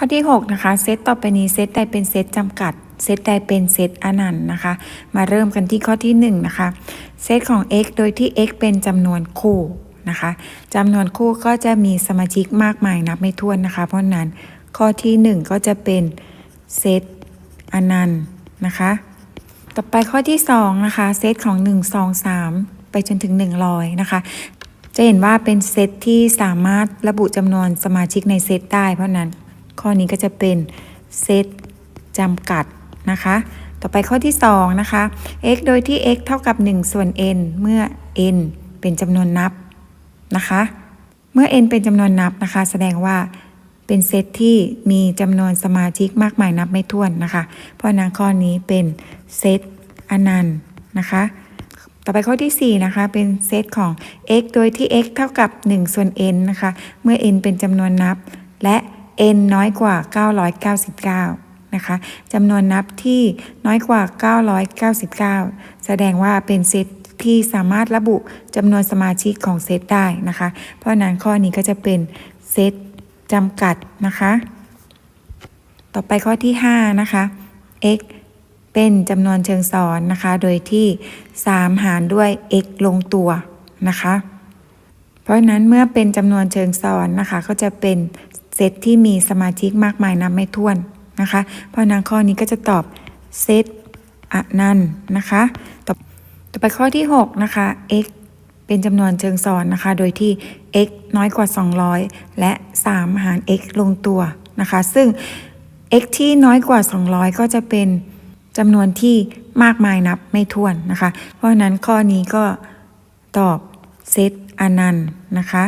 ข้อที่ 6 นะคะ เซตต่อไปนี้เซตใดเป็นเซตจำกัด เซตใดเป็นเซตอนันต์นะคะ มาเริ่มกันที่ข้อที่ 1 นะคะ เซตของ x โดยที่ x เป็นจำนวนคู่นะคะจำนวนคู่ก็จะมีสมาชิกมากมายนับไม่ถ้วนนะคะ เพราะนั้นข้อที่ 1 ก็จะเป็นเซตอนันต์นะคะ ต่อไปข้อที่2นะคะ เซตของ 1 2 3 ไปจนถึง 100 นะคะจะเห็นว่าเป็นเซตที่สามารถระบุจำนวนสมาชิกในเซตได้ เพราะนั้น ข้อนี้ก็จะเป็นเซตจำกัดนะคะ ต่อไปข้อที่ 2 นะคะ x โดยที่ x เท่ากับ 1 ส่วน n เมื่อ n เป็นจำนวนนับนะคะ เมื่อ n เป็นจำนวนนับนะคะ แสดงว่าเป็นเซตที่มีจำนวนสมาชิกมากมายนับไม่ถ้วนนะคะ เพราะนั้นข้อนี้เป็นเซตอนันต์นะคะ ต่อไปข้อที่ 4 นะคะ เป็นเซตของ x โดยที่ x เท่ากับ 1 ส่วน n นะคะ เมื่อ n เป็นจำนวนนับ และ n น้อยกว่า 999 นะคะจำนวนนับที่น้อยกว่า 999 แสดงว่าเป็นเซตที่สามารถระบุจำนวนสมาชิกของเซตได้นะคะ เพราะนั้นข้อนี้ก็จะเป็นเซตจำกัดนะคะ ต่อไปข้อที่ 5 นะคะ x เป็นจำนวนเชิงซ้อนนะคะ โดยที่ 3 หารด้วย x ลงตัวนะคะ เพราะนั้นเมื่อเป็นจำนวนเชิงซ้อนนะคะ ก็จะเป็น เซตที่มีสมาชิกมากมายนับไม่ถ้วนนะคะ เพราะนั้นข้อนี้ก็จะตอบเซตอนันต์นะคะ ต่อต่อไปข้อที่ 6 นะคะ x เป็นจำนวนเชิงซ้อนนะคะ โดยที่ x น้อยกว่า 200 และ 3 หาร x ลงตัวนะคะ ซึ่ง x ที่น้อยกว่า 200 ก็จะเป็นจำนวนที่มากมายนับไม่ถ้วนนะคะ เพราะฉะนั้นข้อนี้ก็ตอบเซตอนันต์นะคะ